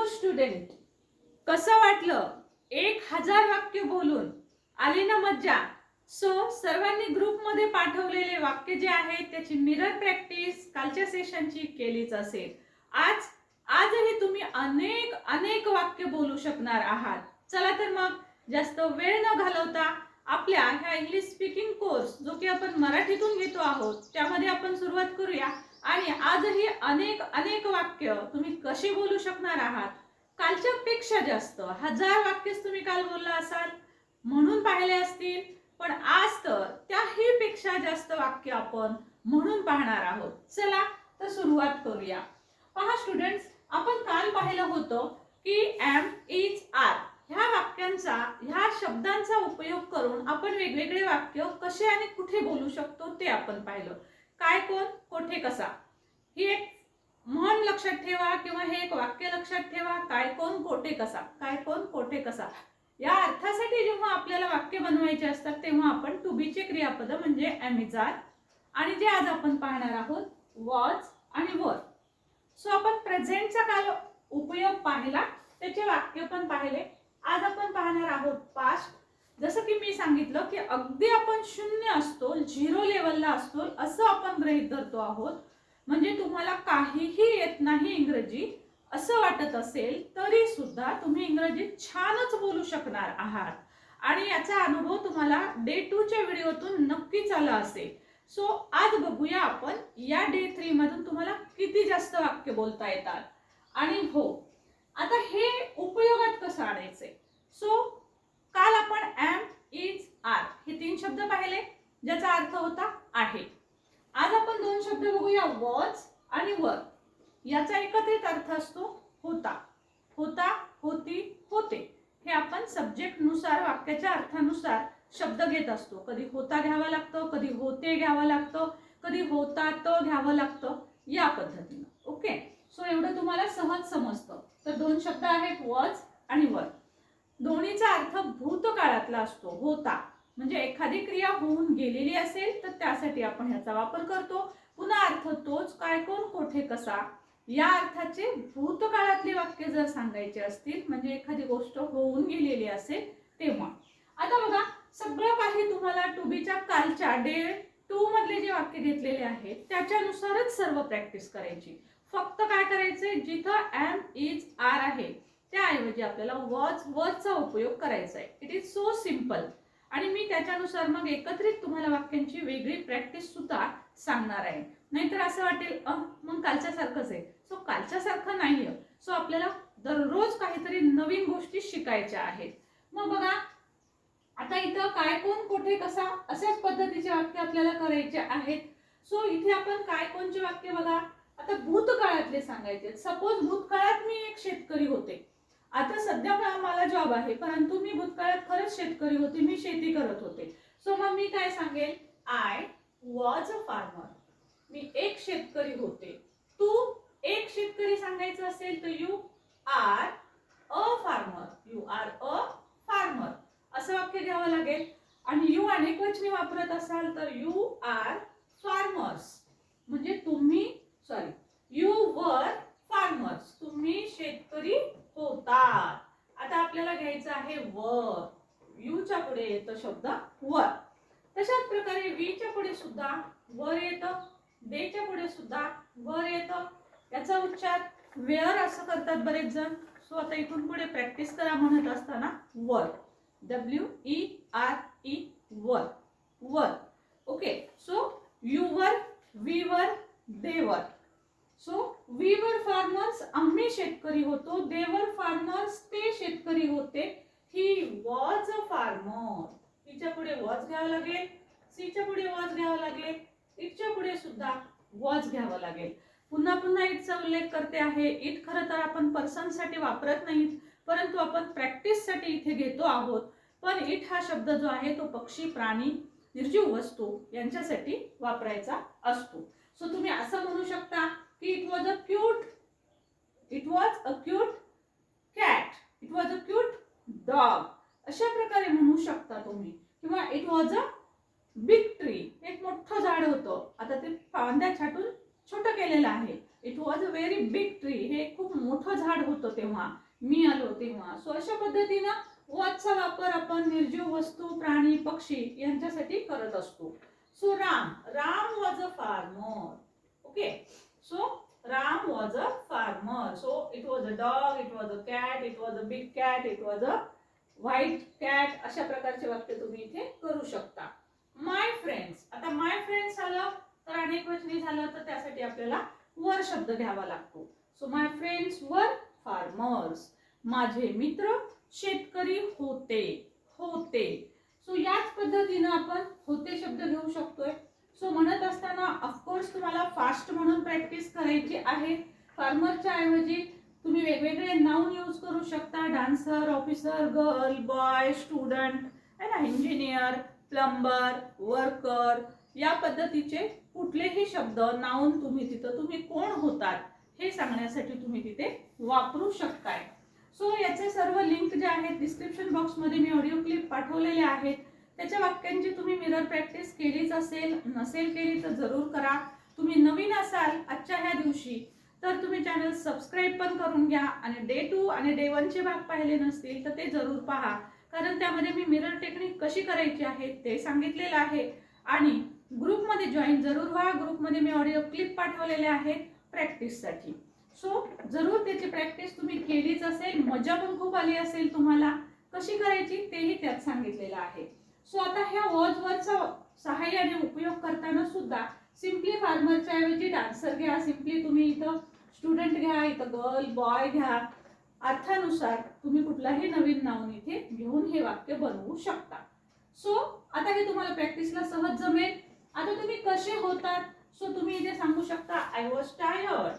Hello student कसं वाटलं? एक हजार वाक्य बोलून आली ना मज्जा? सो सर्वांनी ग्रुपमध्ये पाठवलेले वाक्य जे आहेत त्याची मिरर प्रॅक्टिस कालच्या सेशनची केलीच असेल. आज आजही तुम्ही अनेक अनेक वाक्य बोलू शकणार आहात. चला तर मग जास्त वेळ न घालवता आपल्या ह्या इंग्लिश स्पीकिंग कोर्स जो की आपण मराठीतून घेतो आहोत त्यामध्ये आपण सुरुवात करूया. आणि आजही अनेक अनेक वाक्य तुम्ही कशी बोलू शकणार आहात? कालच्या पेक्षा जास्त हजार वाक्यच तुम्ही काल बोलला असाल म्हणून पाहिले असतील. पण आज तर त्याही पेक्षा जास्त वाक्य आपण म्हणून पाहणार आहोत. चला तर सुरुवात करूया. पहा स्टुडंट्स आपण काल पाहिलं होतं की एम इज आर ह्या वाक्यांचा ह्या शब्दांचा उपयोग करून आपण वेगवेगळे वाक्य कसे आणि कुठे बोलू शकतो ते आपण पाहिलं. काय कोण? कोठे कसा? ही एक म्हण लक्षात ठेवा किंवा हे एक वाक्य लक्षात ठेवा. काय कोण? कोठे कसा? काय कोण? कोठे कसा? या अर्थासाठी जेव्हा आपल्याला वाक्य बनवायचे असतात तेव्हा आपण टू बीचे क्रियापद म्हणजे ॲमेझॉन आणि जे आज आपण पाहणार आहोत वॉज आणि वर सो आपण प्रेझेंटचा काल उपयोग पाहिला त्याचे वाक्य पण पाहिले. आज आपण पाहणार आहोत पास्ट जसं की मी सांगितलं की अगदी आपण शून्य असतो झिरो लेवलला असतो असं आपण गृहीत धरतो आहोत. म्हणजे तुम्हाला काहीही येत नाही इंग्रजी असं वाटत असेल तरी सुद्धा तुम्ही इंग्रजीत छानच बोलू शकणार आहात. आणि याचा अनुभव तुम्हाला डे टूच्या व्हिडिओतून नक्कीच आला असेल. सो आज बघूया आपण या डे थ्री मधून तुम्हाला किती जास्त वाक्य बोलता येतात. आणि हो आता हे उपयोगात कसं आणायचंय? सो काल आपण एम इज आर हे तीन शब्द पाहिले ज्याचा अर्थ होता आहे. आज आपण दोन शब्द बघूया वॉज आणि वर याचा एकत्रित अर्थ असतो होता. होता होती होते. हे आपण सब्जेक्टनुसार वाक्याच्या अर्थानुसार शब्द घेत असतो. कधी होता घ्यावा लागतो कधी होते घ्यावं लागतं कधी होता त घ्यावं लागतं या पद्धतीनं. ओके? सो एवढं तुम्हाला सहज समजतं. तर दोन शब्द आहेत वॉज आणि वर दोन्हीचा अर्थ भूतकाळातला असतो होता. म्हणजे एखादी क्रिया होऊन गेलेली असेल तर त्यासाठी आपण ह्याचा वापर करतो. पुन्हा अर्थ तोच काय कोण कोठे कसा? या अर्थाचे भूतकाळातली वाक्य जर सांगायचे असतील म्हणजे एखादी गोष्ट होऊन गेलेली असेल तेव्हा. आता बघा सगळं काही तुम्हाला टू बीच्या कालच्या डे टू मधले जे वाक्य घेतलेले आहेत त्याच्यानुसारच सर्व प्रॅक्टिस करायची. फक्त काय करायचंय? जिथं एम इज आर आहे. त्याऐवजी आपल्याला वॉच वॉचचा उपयोग करायचा आहे. इट इज सो सिंपल आणि मी त्याच्यानुसार मग एकत्रित तुम्हाला वाक्यांची वेगळी प्रॅक्टिस सुद्धा सांगणार आहे. नाहीतर असं वाटेल अ मग कालच्यासारखंच आहे. सो कालच्या सारखं नाहीये. सो आपल्याला दररोज काहीतरी नवीन गोष्टी शिकायच्या आहेत. मग बघा आता इथं काय कोण कुठे कसा अशाच पद्धतीचे वाक्य आपल्याला करायचे आहेत. सो इथे आपण काय कोणचे वाक्य बघा. आता भूतकाळातले सांगायचे सपोज भूतकाळात मी एक शेतकरी होते. आता सध्या मला- जॉब आहे? परंतु मी भूतकाळात खरंच शेतकरी होते मी शेती करत होते. सो मग मी काय सांगेल? आय वॉज अ फार्मर मी एक शेतकरी होते. तू एक शेतकरी सांगायचं असेल तर you are a farmer you are a farmer असं वाक्य घ्यावं लागेल. आणि यू अनेक वचनी वापरत असाल तर यू आर फार्मर्स म्हणजे तुम्ही सॉरी यू वर फार्मर्स तुम्ही शेतकरी होतात आता आपल्याला घ्यायचं आहे वर. यूच्या पुढे येतं शब्द वर. तशाच प्रकारे वीच्या पुढे सुद्धा वर येतं देच्या पुढे सुद्धा वर येतं. याचा उच्चार वेअर असं करतात बरेच जण. सो आता इथून पुढे प्रॅक्टिस करा म्हणत असताना were. W E R E were. Were. Okay so you were we were they were. So we were farmers आम्ही शेतकरी होतो. देवर फार्मर्स ते शेतकरी होते. ही वॉज अ फार्मर तिच्या पुढे वॉज घ्यावं लागेल. सीच्या पुढे वॉज घ्यावं लागेल. इटच्या पुढे सुद्धा वॉज घ्यावं लागेल. पुन्हा पुन्हा इटचा उल्लेख करते आहे. इट खरं तर आपण पर्सनसाठी वापरत नाही परंतु आपण प्रॅक्टिससाठी इथे घेतो आहोत. पण इट हा शब्द जो आहे तो पक्षी प्राणी निर्जीव वस्तू यांच्यासाठी वापरायचा असतो. सो तुम्ही असं म्हणू शकता की it was a cute it was a cute cat it was a cute dog अशा प्रकारे म्हणू शकता तुम्ही. किंवा it was a big tree एक मोठं झाड होतं. आता ते फांद्या छाटून छोटं केलेलं आहे. It was a very big tree हे खूप मोठं झाड होतं तेव्हा. मी आलो तेव्हा. सो अशा पद्धतीनं वॉजचा वापर आपण निर्जीव वस्तू प्राणी पक्षी यांच्यासाठी करत असतो. So Ram. Ram was a farmer okay so Ram was a farmer so it was a dog it was a cat it was a big cat it was a white cat अशा प्रकारचे वाक्य तुम्ही इथे करू शकता. माय friends आता माय friends आलं तर अनेक वचनी झालं तर त्यासाठी आपल्याला वर शब्द घ्यावा लागतो. So my friends were farmers माझे मित्र शेतकरी होते. होते. सो याच पद्धतीनं आपण होते शब्द घेऊ शकतोय. सो म्हणत असताना ऑफकोर्स तुम्हाला फास्ट म्हणून प्रॅक्टिस करायची आहे. फार्मरच्या ऐवजी तुम्ही वेगवेगळे नाऊन यूज करू शकता. Dancer officer girl boy student है ना? इंजिनियर प्लंबर वर्कर या पद्धतीचे कुठलेही शब्द नाऊन तुम्ही तिथं तुम्ही कोण होतात हे सांगण्यासाठी तुम्ही तिथे वापरू शकताय. सो याचे सर्व लिंक जे आहेत डिस्क्रिप्शन बॉक्समध्ये मी ऑडिओ क्लिप पाठवलेले आहेत. त्याच्या वाक्यांची तुम्ही मिरर प्रॅक्टिस केलीच असेल नसेल केली तर जरूर करा. तुम्ही नवीन असाल आजच्या ह्या दिवशी तर तुम्ही चॅनल सबस्क्राईब पण करून घ्या आणि डे टू आणि डे वनचे भाग पाहिले नसतील तर ते जरूर पहा. कारण त्यामध्ये मी मिरर टेक्निक कशी करायची आहे ते सांगितलेलं आहे. आणि ग्रुपमध्ये जॉईन जरूर व्हा. ग्रुपमध्ये मी ऑडिओ क्लिप पाठवलेले आहेत प्रॅक्टिससाठी सो जरूर त्याची प्रॅक्टिस तुम्ही केलीच असेल. मजा पण खूप आली असेल तुम्हाला. कशी करायची तेही त्यात सांगितलेलं आहे. सो आता ह्या वॉजवरचा सहाय्याने उपयोग करताना सुद्धा सिम्पली फार्मरच्या ऐवजी डान्सर घ्या. सिम्पली तुम्ही इथं स्टुडंट घ्या इथं गर्ल बॉय घ्या. अर्थानुसार तुम्ही कुठलाही नवीन नाव इथे घेऊन हे वाक्य बनवू शकता. सो आता हे तुम्हाला प्रॅक्टिसला सहज जमेल. आता तुम्ही कसे होतात? सो तुम्ही इथे सांगू शकता I was tired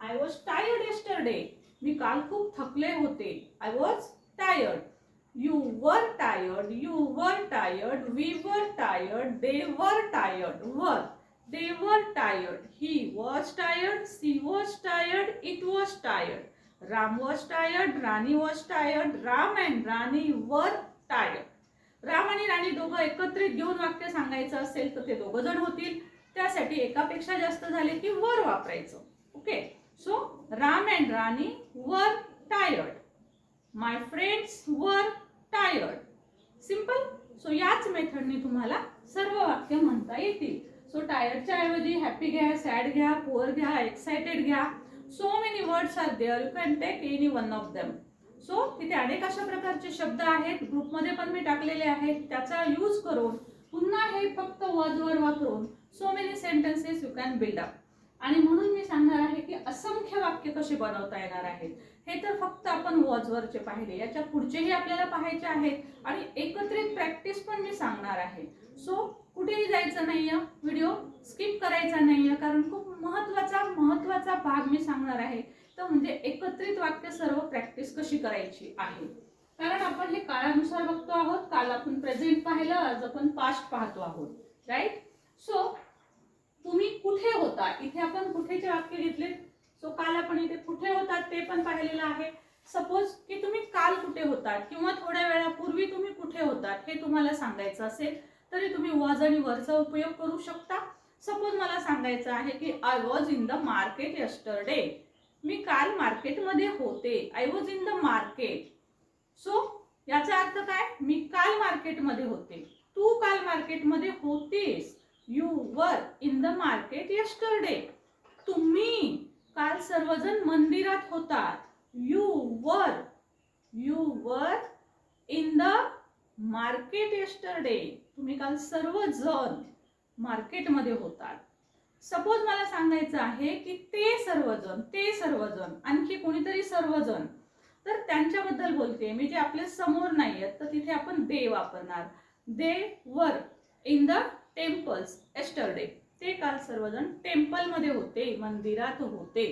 I was tired yesterday मी काल खूप थकले होते. I was tired you were tired you were tired we were tired they were tired were they were tired he was tired she was tired it was tired Ram was tired Rani was tired Ram and Rani were tired Ram आणि राणी दोघं एकत्रित घेऊन वाक्य सांगायचं असेल तर ते दोघं जण होतील. त्यासाठी एकापेक्षा जास्त झाले की वर वापरायचं. Okay so Ram and Rani were tired my friends were tired. Simple so याच मेथडने तुम्हाला सर्व वाक्य म्हणता येतील. सो टायर्डच्या ऐवजी हॅपी घ्या सॅड घ्या पुअर घ्या एक्सायटेड घ्या. So many words are there you can take any one of them so तिथे अनेक अशा प्रकारचे शब्द आहेत. ग्रुपमध्ये पण मी टाकलेले आहेत. त्याचा यूज करून पुन्हा हे फक्त वजवर वापरून so many sentences you can build up आणि म्हणून मी सांगणार आहे की असंख्य वाक्य कसे बनवता येणार आहेत. हे तर फक्त आपण वॉजवरचे पाहिले. याच्या पुढचेही आपल्याला पाहायचे आहेत. आणि एकत्रित प्रॅक्टिस पण मी सांगणार आहे. सो कुठेही जायचं नाहीये. व्हिडिओ स्किप करायचा नाहीये. कारण खूप महत्त्वाचा महत्त्वाचा भाग मी सांगणार आहे. तर म्हणजे एकत्रित वाक्य सर्व प्रॅक्टिस कशी करायची आहे. कारण आपण हे काळानुसार बघतो आहोत. काल आपण प्रेझेंट पाहिलं आज आपण पास्ट पाहतो आहोत. राईट सो तुम्ही कुठे होता? इथे आपण कुठेचे वाक्य घेतले सो काल आपण इथे कुठे होतात ते पण पाहिलेलं आहे. सपोज की तुम्ही काल कुठे होतात किंवा थोड्या वेळापूर्वी तुम्ही कुठे होतात हे तुम्हाला सांगायचं असेल तरी तुम्ही वॉज आणि वरचा उपयोग करू शकता. सपोज मला सांगायचं आहे की I was in the market yesterday मी काल मार्केटमध्ये होते. I was in the market so याचा अर्थ काय? मी काल मार्केटमध्ये होते. तू काल मार्केटमध्ये होतीस. You were in the market yesterday तुम्ही काल सर्वजण मंदिरात होतात. You were you were in the market yesterday तुम्ही काल सर्वजण मार्केटमध्ये होतात. सपोज मला सांगायचं आहे की ते सर्वजण ते सर्वजण आणखी कोणीतरी सर्वजण तर त्यांच्याबद्दल बोलते. मी जे आपल्यासमोर नाही आहेत तर तिथे आपण दे वापरणार. They were in the temples yesterday ते काल सर्वजण टेम्पलमध्ये होते मंदिरात होते.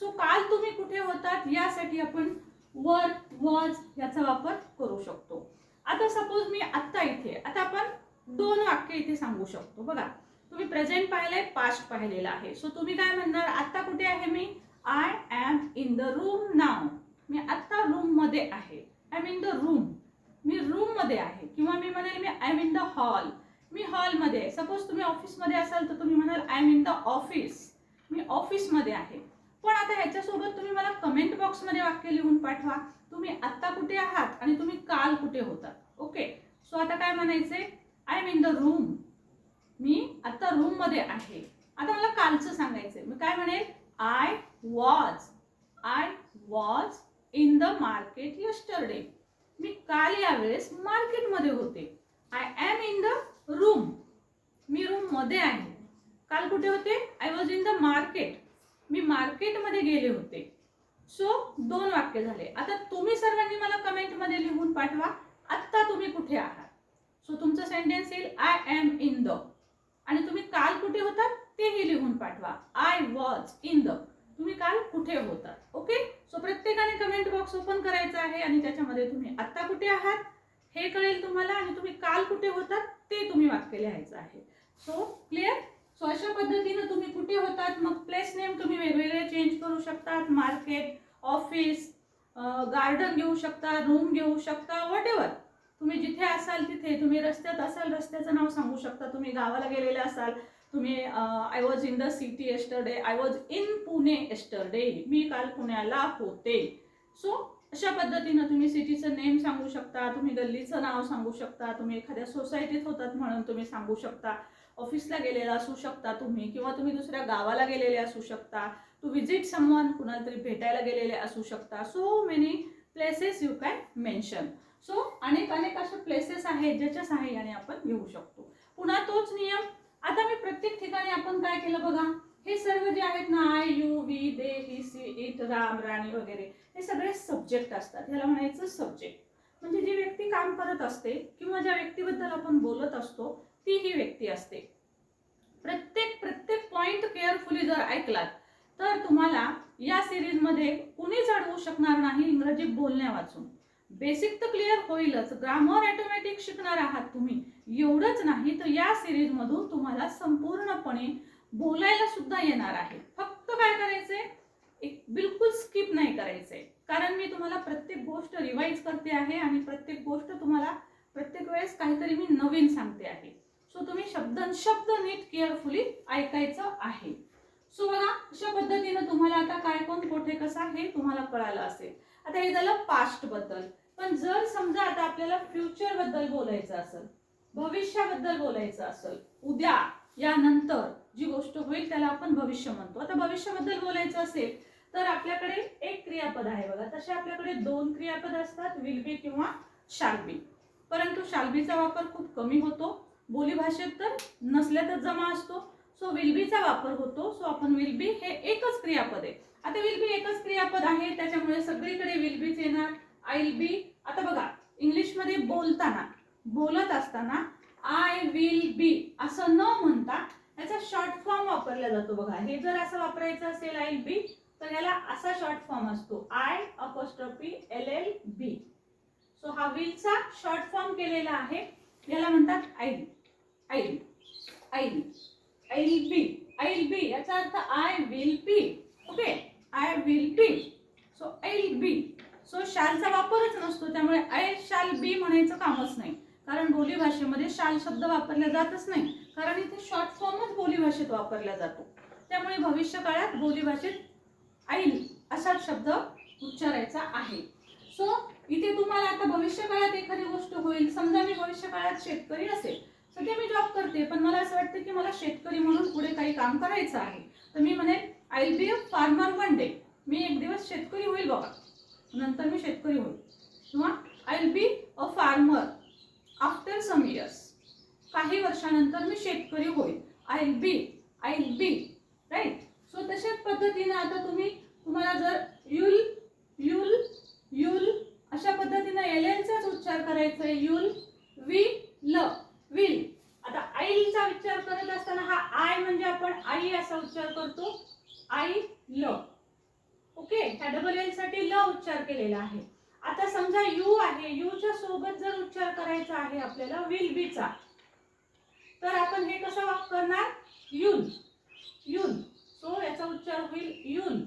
सो काल तुम्ही कुठे होतात यासाठी आपण वर वॉज याचा वापर करू शकतो. आता सपोज मी आत्ता इथे आता आपण दोन वाक्य इथे सांगू शकतो. बघा तुम्ही प्रेझेंट पाहिलंय पास्ट पाहिलेलं आहे. सो तुम्ही काय म्हणणार? आत्ता कुठे आहे मी? I am in the room now मी आत्ता रूममध्ये आहे. I am in the room मी रूममध्ये आहे. किंवा मी म्हणेल मी I am in the hall मी हॉलमध्ये आहे. सपोज तुम्ही ऑफिसमध्ये असाल तर तुम्ही म्हणाल I am in the office मी ऑफिसमध्ये आहे. पण आता ह्याच्यासोबत तुम्ही मला कमेंट बॉक्समध्ये वाक्य लिहून पाठवा. तुम्ही आत्ता कुठे आहात आणि तुम्ही काल कुठे होतात ओके सो आता काय म्हणायचे I am in the room मी आत्ता रूममध्ये आहे. आता मला कालचं सांगायचंय. मी काय म्हणेल? I was I was in the market yesterday मी काल यावेळेस मार्केटमध्ये होते. I am in the room मी रूममध्ये आहे. काल कुठे होते? I was in the market मी मार्केटमध्ये गेले होते. सो दोन वाक्य झाले. आता तुम्ही सर्वांनी मला कमेंटमध्ये लिहून पाठवा. आत्ता तुम्ही कुठे आहात? सो तुमचं सेंटेन्स येईल आय एम इन द आणि तुम्ही काल कुठे होतात? तेही लिहून पाठवा. आय वॉज इन द तुम्ही काल कुठे होतात? ओके सो प्रत्येकाने कमेंट बॉक्स ओपन करायचा आहे आणि त्याच्यामध्ये तुम्ही आत्ता कुठे आहात? हे कळेल तुम्हाला आणि तुम्ही काल कुठे होतात ते तुम्ही वाक्य लिहायचं आहे. सो क्लिअर सो अशा पद्धतीनं तुम्ही कुठे होतात? मग प्लेस नेम तुम्ही वेगवेगळे चेंज करू शकतात. मार्केट ऑफिस गार्डन घेऊ शकता रूम घेऊ शकता वॉट एव्हर तुम्ही जिथे असाल तिथे. तुम्ही रस्त्यात असाल रस्त्याचं नाव सांगू शकता. तुम्ही गावाला गेलेले असाल तुम्ही I was in the city yesterday I was in Pune yesterday मी काल पुण्याला होते. सो अशा पद्धतीनं तुम्ही सिटीचं नेम सांगू शकता तुम्ही गल्लीचं नाव सांगू शकता तुम्ही एखाद्या सोसायटीत होतात म्हणून तुम्ही सांगू शकता. ऑफिसला गेलेला असू शकता तुम्ही किंवा तुम्ही दुसऱ्या गावाला गेलेले असू शकता. टू व्हिजिट समवन कुणाला तरी भेटायला गेलेले असू शकता. So many places you can mention so अनेक अनेक असे प्लेसेस आहेत ज्याच्या सहाय्याने आपण घेऊ शकतो. पुन्हा तोच नियम आता मी प्रत्येक ठिकाणी आपण काय केलं बघा? हे सर्व जे आहेत ना I you we they he she it Ram Rani वगैरे हे सगळे सब्जेक्ट असतात. ह्याला म्हणायचं सब्जेक्ट म्हणजे जी व्यक्ती काम करत असते किंवा ज्या व्यक्तीबद्दल आपण बोलत असतो ती ही व्यक्ती असते. प्रत्येक प्रत्येक पॉइंट केअरफुली जर ऐकलात तर तुम्हाला या सिरीजमध्ये कुणीच अडवू शकणार नाही इंग्रजी बोलण्या वाचून. बेसिक तर क्लिअर होईलच. ग्रामर ॲटोमॅटिक शिकणार आहात तुम्ही. एवढंच नाही तर या सिरीजमधून तुम्हाला संपूर्णपणे बोलायला सुद्धा येणार आहे. फक्त काय करायचंय? एक बिलकुल स्किप नाही करायचंय. कारण मी तुम्हाला प्रत्येक गोष्ट रिवाईज करते आहे आणि प्रत्येक गोष्ट तुम्हाला प्रत्येक वेळेस काहीतरी मी नवीन सांगते आहे. सो तुम्ही शब्द शब्द नीट केअरफुली ऐकायचं आहे. सो बघा अशा पद्धतीनं तुम्हाला आता काय कोण कोठे कसा हे तुम्हाला कळालं असेल. आता हे झालं पास्टबद्दल. पण जर समजा आता आपल्याला फ्युचरबद्दल बोलायचं असेल भविष्याबद्दल बोलायचं असेल उद्या यानंतर जी गोष्ट होईल त्याला आपण भविष्य म्हणतो. आता भविष्याबद्दल बोलायचं असेल तर आपल्याकडे एक क्रियापद आहे बघा. तसे आपल्याकडे दोन क्रियापद असतात विल बी किंवा शाल्बी. परंतु शालबीचा वापर खूप कमी होतो. बोलीभाषेत तर नसल्यातच जमा असतो. सो विल बीचा वापर होतो. सो आपण विल बी हे एकच क्रियापद आहे. आता विल बी एकच क्रियापद आहे त्याच्यामुळे सगळीकडे विल बीच येणार. आय बी आता बघा इंग्लिशमध्ये बोलताना बोलत असताना आय विल बी असं न म्हणता याचा शॉर्ट फॉर्म वापरला जातो बघा. हे जर असं वापरायचं असेल आय बी तर याला असा शॉर्ट फॉर्म असतो. I apostrophe L L be so हा विलचा शॉर्ट फॉर्म केलेला आहे. याला म्हणतात I I I I be I be याचा अर्थ I will be okay I will be so I be so शालचा वापरच नसतो. त्यामुळे आय शाल बी म्हणायचं कामच नाही. कारण बोलीभाषेमध्ये शाल शब्द वापरला जातच नाही. कारण इथे शॉर्ट फॉर्मच बोलीभाषेत वापरला जातो. त्यामुळे भविष्य काळात बोलीभाषेत आईल असा शब्द उच्चारायचा आहे. सो इथे तुम्हाला आता भविष्य काळात एखादी गोष्ट होईल समजा मी भविष्य काळात शेतकरी असेल सध्या मी जॉब करते पण मला असं वाटतं की मला शेतकरी म्हणून पुढे काही काम करायचं आहे. तर मी म्हणेन I be a farmer one day मी एक दिवस शेतकरी होईल बाबा. नंतर मी शेतकरी होईल. किंवा I be a farmer after some years काही वर्षानंतर मी शेतकरी होईल. I will be I will be right so तशाच पद्धतीनं आता तुम्ही तुम्हाला जर युल युल युल अशा पद्धतीनं एल एलचाच उच्चार करायचा आहे. You'll we'll will. आता आईचा विचार करत असताना हा आय म्हणजे आपण आई असा उच्चार करतो. आई ल. ओके? ह्या डबल एलसाठी ल उच्चार केलेला आहे. आता समजा यू आहे. यूच्या सोबत जर उच्चार करायचा आहे आपल्याला विल बीचा तर आपण हे कसं वापरणार? करणार युन सो याचा उच्चार होईल युन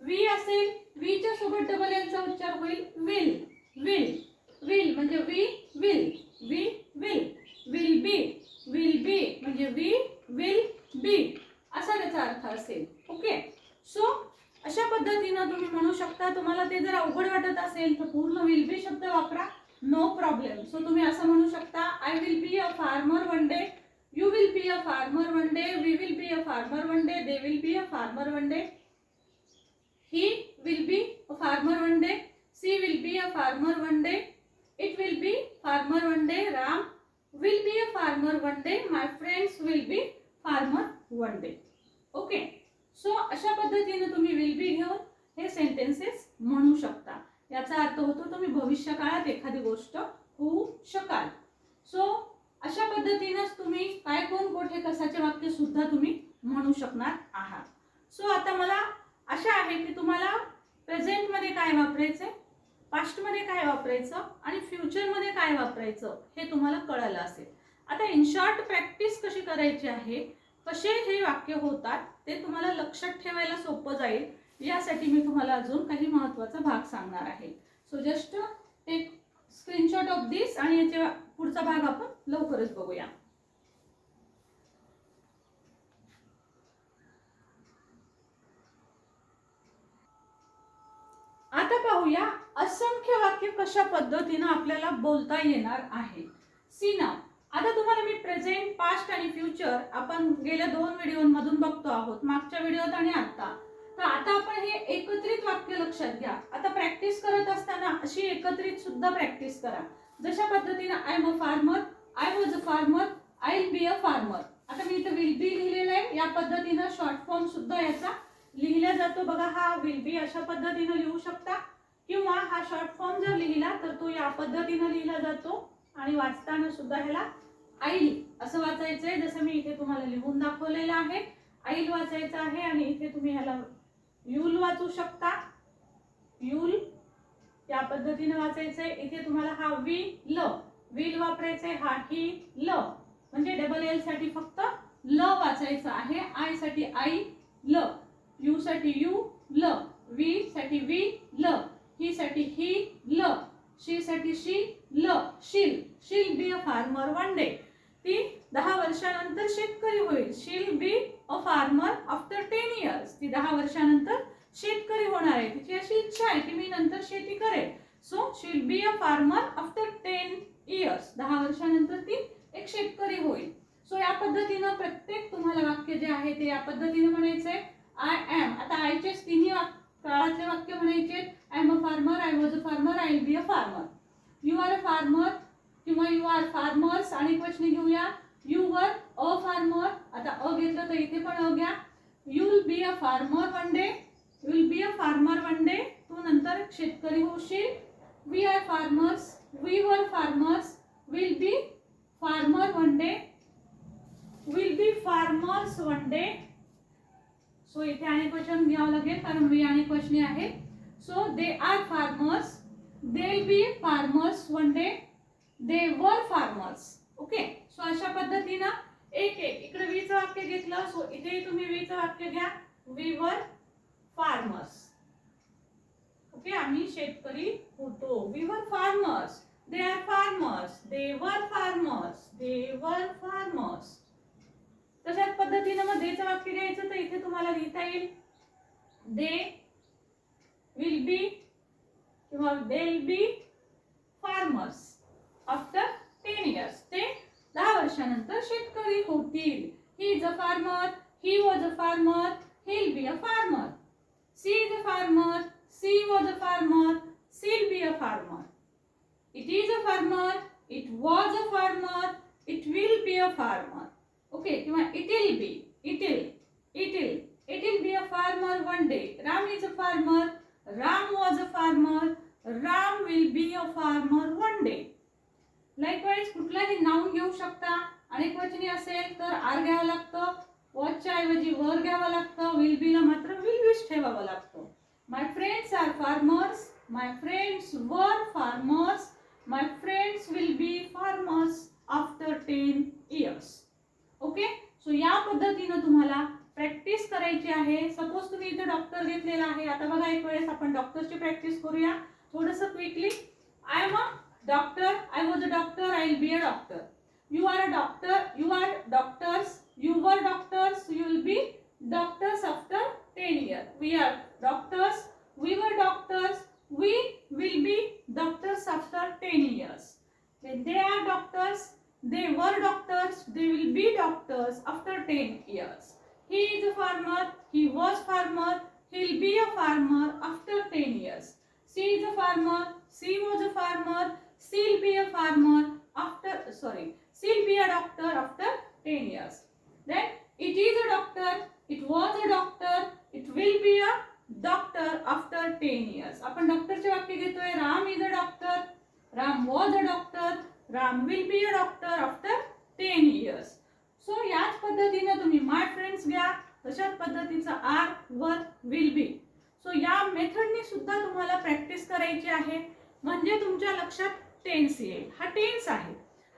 वी असेल वीच्या सोबत डबल यांचा उच्चार होईल विल विल विल म्हणजे we will we will will be will be म्हणजे वी विल बी असा त्याचा अर्थ असेल. ओके सो अशा पद्धतीनं तुम्ही म्हणू शकता तुम्हाला ते जर अवघड वाटत असेल तर पूर्ण विल बी शब्द वापरा. नो प्रॉब्लेम सो तुम्ही असं म्हणू शकता I will be a farmer one day you will be a farmer one day we will be a farmer one day they will be a farmer one day he will be a farmer one day she will be a farmer one day it will be farmer one day Ram will be a farmer one day my friends will be farmer one day okay so अशा पद्धतीने तुम्ही will be घेऊन हे sentences म्हणू शकता याचा अर्थ होतो तुम्ही काळात एखादी गोष्ट होऊ शकाल. सो अशा पद्धतीनंच तुम्ही काय कोण कोठे कसाचे वाक्य सुद्धा तुम्ही म्हणू शकणार आहात. सो आता मला आशा आहे की तुम्हाला प्रेझेंटमध्ये काय वापरायचं पास्टमध्ये काय वापरायचं आणि फ्युचरमध्ये काय वापरायचं हे तुम्हाला कळालं असेल. आता इन शॉर्ट प्रॅक्टिस कशी करायची आहे कसे हे वाक्य होतात ते तुम्हाला लक्षात ठेवायला सोपं जाईल. यासाठी मी तुम्हाला अजून काही महत्त्वाचा भाग सांगणार आहे. सो जस्ट एक स्क्रीनशॉट ऑफ दिस आणि याच्या पुढचा भाग आपण लवकरच बघूया. आता पाहूया असंख्य वाक्य कशा पद्धतीनं आपल्याला बोलता येणार आहे. सीना आता तुम्हाला मी प्रेझेंट पास्ट आणि फ्युचर आपण गेल्या दोन व्हिडिओमधून बघतो आहोत. मागच्या व्हिडिओत आणि आता तर आता आपण हे एकत्रित वाक्य लक्षात घ्या. आता प्रॅक्टिस करत असताना अशी एकत्रित सुद्धा प्रॅक्टिस करा. जशा पद्धतीनं I am a farmer I was a farmer I will be a farmer आता मी इथं विल बी लिहिलेलं आहे. या पद्धतीनं शॉर्ट फॉर्म सुद्धा याचा लिहिला जातो. बघा हा विल बी अशा पद्धतीनं लिहू शकता. किंवा हा शॉर्ट फॉर्म जर लिहिला तर तो या पद्धतीनं लिहिला जातो. आणि वाचताना सुद्धा ह्याला आईल असं वाचायचंय. जसं मी इथे तुम्हाला लिहून दाखवलेलं आहे. आईल वाचायचं आहे आणि इथे तुम्ही ह्याला युल वाचू शकता. युल या पद्धतीने वाचायचंय. इथे तुम्हाला हा वी ल विल वापरायचंय. हा ही ल. म्हणजे डबल एलसाठी फक्त ल वाचायचं आहे. आयसाठी आई ल. यू साठी यू ल. वी साठी वी ल. ही साठी ही ल. शी साठी she'll. She'll she'll be a farmer one day ती दहा वर्षानंतर शेतकरी होईल. She'll be a farmer after ten years ती दहा वर्षानंतर शेतकरी होणार आहे. तिची अशी इच्छा आहे की मी नंतर शेती करेल so she'll be a farmer after ten years दहा वर्षानंतर ती एक शेतकरी होईल. सो या पद्धतीनं प्रत्येक तुम्हाला वाक्य जे आहे ते या पद्धतीनं म्हणायचंय. आय एम आता आयचे तिन्ही काळातले वाक्य म्हणायचे. I am a farmer I was a farmer I will be a farmer you are a farmer किंवा यू आर फार्मर्स आणि प्रश्न घेऊया. यू वर अ फार्मर आता अ घेतलं तर इथे पण अ घ्या. You will be a farmer one day you will be a farmer one day तू नंतर शेतकरी होशील. We are farmers we were farmers will be farmer one day will be farmers one day so इथे आणि question घ्यावं लागेल कारण we आणि question आहे. So they are farmers they be farmers one day they were farmers okay so अशा पद्धतीनं एक एक इकडे वीचं वाक्य घेतलं सो इथेही तुम्ही वीचं वाक्य घ्या. वी वर फार्मर्स ओके आम्ही शेतकरी होतो. We were farmers they are farmers they were farmers they were farmers तशाच पद्धतीनं मग देचं वाक्य घ्यायचं तर इथे तुम्हाला लिहिता येईल. दे विल बी किंवा they be farmers after ten years दहा वर्षानंतर शेतकरी होतील. He is a farmer he was a farmer he'll be a farmer she is a farmer she was a farmer she'll be a farmer it is a farmer it was a farmer it will be a farmer okay किंवा it will be it will it will it will be a farmer one day Ram is a farmer Ram was a farmer Ram will be a farmer one day likewise कुठलाही noun घेऊ शकता. आणि वचनी असेल तर R घ्यावं लागतं. वॉचच्या ऐवजी वर घ्यावं लागतं. विल बीला मात्र विल बीच ठेवावं लागतं. My friends are farmers my friends were farmers my friends will be farmers after ten years okay so या पद्धतीनं तुम्हाला प्रॅक्टिस करायची आहे. सपोज तुम्ही इथे डॉक्टर घेतलेला आहे. आता बघा एक वेळेस आपण डॉक्टरची प्रॅक्टिस करूया. थोडंसं quickly I am a Doctor, I was a doctor, I will be a doctor. You are a doctor, you are doctors, you were doctors, you will be doctors after 10 years. We are doctors, we were doctors, we will be doctors after 10 years. They are doctors, they were doctors, they will be doctors after 10 years. He is a farmer, he was farmer, he will be a farmer after 10 years. She is a farmer, she was a farmer, she'll be a farmer after sorry she'll be a doctor after 10 years. Then it is a doctor it was a doctor it will be a doctor after 10 years. आपण डॉक्टरचे वाक्य घेतोय Ram is a doctor Ram was a doctor Ram will be a doctor after ten years so याच पद्धतीनं तुम्ही माय friends घ्या तशाच पद्धतीचा are were will be so या मेथडनी सुद्धा तुम्हाला प्रॅक्टिस करायची आहे. म्हणजे तुमच्या लक्षात टेन्स येईल. हा टेन्स आहे.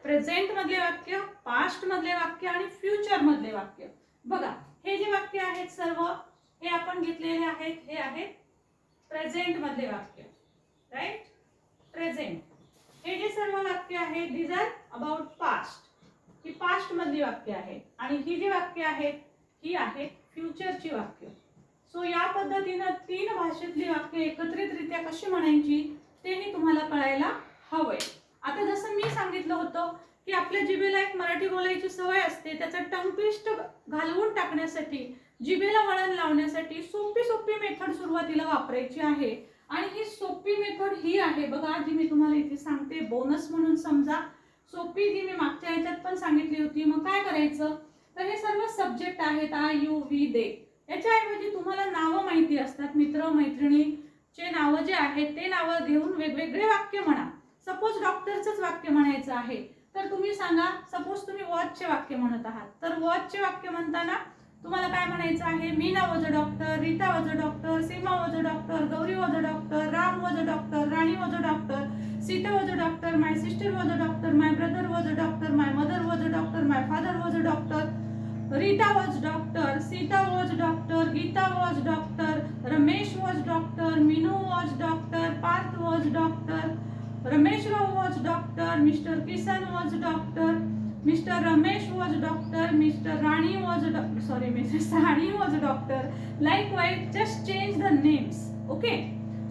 प्रेझेंट मधले वाक्य पास्ट मधले वाक्य आणि फ्युचर मधले वाक्य. बघा हे जे वाक्य आहेत सर्व हे आपण घेतलेले आहेत हे आहेत प्रेझेंट मधले वाक्य. राईट प्रेझेंट हे जे सर्व वाक्य आहेत दीज आर अबाउट पास्ट ही पास्ट मधली वाक्य आहेत आणि ही जी वाक्य आहेत ही आहेत फ्युचरची वाक्य. सो या पद्धतीनं तीन भाषेतली वाक्य एकत्रितरित्या कशी म्हणायची तेही तुम्हाला कळायला हवंय. आता जसं मी सांगितलं होतं की आपल्या जिभेला एक मराठी बोलायची सवय असते त्याचा टंग ट्विस्ट घालवून टाकण्यासाठी जिभेला वळण लावण्यासाठी सोपी सोपी मेथड सुरुवातीला वापरायची आहे. आणि ही सोपी मेथड ही आहे. बघा जी मी तुम्हाला इथे सांगते बोनस म्हणून समजा सोपी जी मी मागच्या ह्याच्यात पण सांगितली होती. मग काय करायचं? तर हे सर्व सब्जेक्ट आहेत आय यू व्ही दे. याच्याऐवजी तुम्हाला नावं माहिती असतात मित्र मैत्रिणीचे नावं जे आहेत ते नावं घेऊन वेगवेगळे वाक्य म्हणा. सपोज डॉक्टरचंच वाक्य म्हणायचं आहे तर तुम्ही सांगा सपोज तुम्ही वॉचचे वाक्य म्हणत आहात तर वॉचचे वाक्य म्हणताना तुम्हाला काय म्हणायचं आहे Meena was a doctor Rita was a doctor Seema was a doctor Gauri was a doctor Ram was a doctor Rani was a doctor Sita was a doctor my sister was a doctor my brother was a doctor my mother was a doctor my father was a doctor Rita was doctor Sita was doctor Geeta was doctor Ramesh was doctor Meenu was doctor Parth was doctor Rameshrao was doctor mister Kisan was doctor mister Ramesh was doctor mister Rani was doctor sorry missus Rani was doctor likewise just change the names okay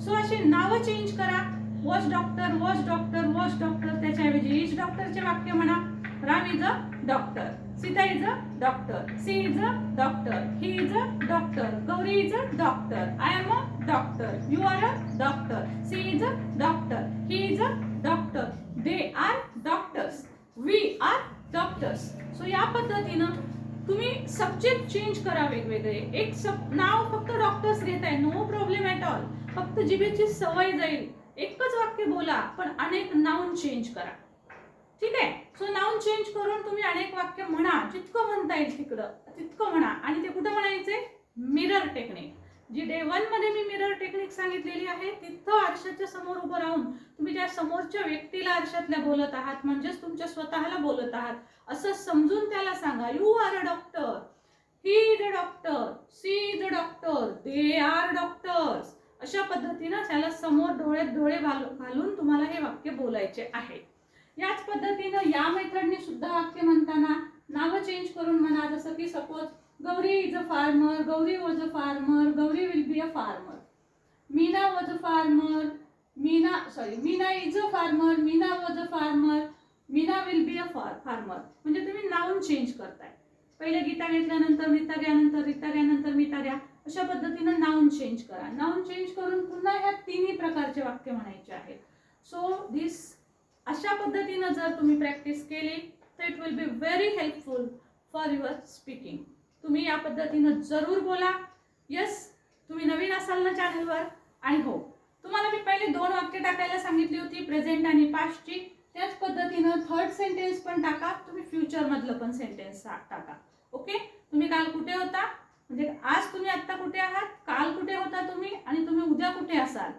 so अशी नावं change करा. Was doctor was doctor was doctor त्याच्याऐवजी is डॉक्टरचे वाक्य म्हणा. Ram is a doctor Sita is a doctor she is a doctor he is a doctor Gauri is a doctor I am a doctor you are a doctor she is a doctor he is a doctor they are doctors we are doctors so या पद्धतीनं तुम्ही subject change करा वेगवेगळे. एक सब नाव फक्त doctors घेत आहे. No problem at all फक्त जिभेची सवय जाईल. एकच वाक्य बोला पण अनेक नाऊन चेंज करा. ठीक आहे? सो नाऊन चेंज करून तुम्ही अनेक वाक्य म्हणा जितकं म्हणता येईल तिकडं तितकं म्हणा. आणि ते कुठं म्हणायचे? मिरर टेक्निक जी डे वनमध्ये मी मिरर टेक्निक सांगितलेली आहे तिथं आरशाच्या समोर उभं राहून तुम्ही त्या समोरच्या व्यक्तीला आरशातल्या बोलत आहात म्हणजेच तुमच्या स्वतःला बोलत आहात असं समजून त्याला सांगा you are a doctor he the doctor she the doctor they are doctors अशा पद्धतीनं त्याला समोर डोळ्यात डोळे घालून तुम्हाला हे वाक्य बोलायचे आहे. याच पद्धतीनं या मेथडने सुद्धा वाक्य म्हणताना नावं चेंज करून म्हणा जसं की suppose Gauri is a farmer Gauri was a farmer Gauri will be a farmer Meena was a farmer Meena sorry Meena is a farmer Meena was a farmer Meena will be a farmer म्हणजे तुम्ही noun change करताय. पहिले गीता घेतल्यानंतर मीता घ्यानंतर रीता घ्यानंतर मीता घ्या. अशा पद्धतीनं noun change करा. Noun change करून पुन्हा ह्या तिन्ही प्रकारचे वाक्य म्हणायचे आहेत. सो दिस अशा पद्धतीनं जर तुम्ही प्रॅक्टिस केली तर it will be very helpful for your speaking तुम्ही या पद्धतीनं जरूर बोला. येस तुम्ही नवीन असाल ना चॅनलवर आणि हो तुम्हाला मी पहिले दोन वाक्य टाकायला सांगितली होती प्रेझेंट आणि पास्टची त्याच पद्धतीनं थर्ड सेंटेन्स पण टाका. तुम्ही फ्युचरमधलं पण सेंटेन्स टाका. ओके तुम्ही काल कुठे होता? म्हणजे आज तुम्ही आत्ता कुठे आहात? काल कुठे होता तुम्ही? आणि तुम्ही उद्या कुठे असाल?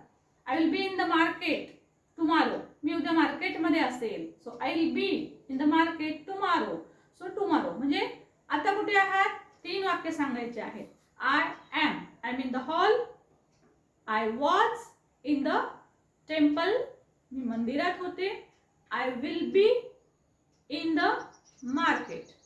I will be in the market tomorrow मी उद्या मार्केटमध्ये असेल. So I will be in the market tomorrow so tomorrow म्हणजे आता कुठे आहात? तीन वाक्य सांगायचे आहेत. I am I mean the hall I was in the temple मी मंदिरात होते. I will be in the market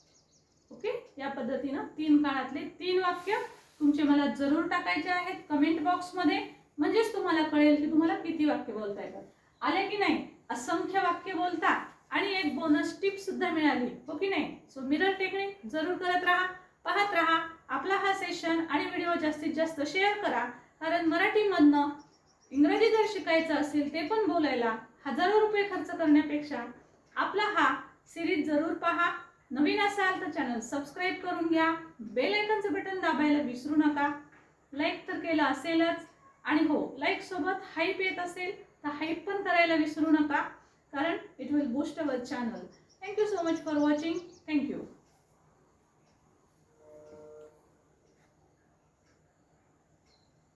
okay या पद्धतीनं तीन काळातले तीन वाक्य तुमचे मला जरूर टाकायचे आहेत. कमेंट बॉक्समध्ये म्हणजेच तुम्हाला कळेल की तुम्हाला किती वाक्य बोलता येतात. आले की नाही? असंख्य वाक्य बोलता आणि एक बोनस टिप सुद्धा मिळाली. हो की नाही? सो मिरर टेक्निक जरूर करत राहा पाहत राहा. आपला हा सेशन आणि व्हिडिओ जास्तीत जास्त शेअर करा. कारण मराठीमधनं इंग्रजी जर शिकायचं असेल ते पण बोलायला हजारो रुपये खर्च करण्यापेक्षा आपला हा सिरीज जरूर पहा. नवीन असाल तर चॅनल सबस्क्राईब करून घ्या. बेल आयकनचं बटन दाबायला विसरू नका. लाईक तर केलं असेलच. आणि हो लाईक सोबत हाईप येत असेल तर हाईप पण करायला विसरू नका. कारण it will boost our channel thank you so much for watching thank you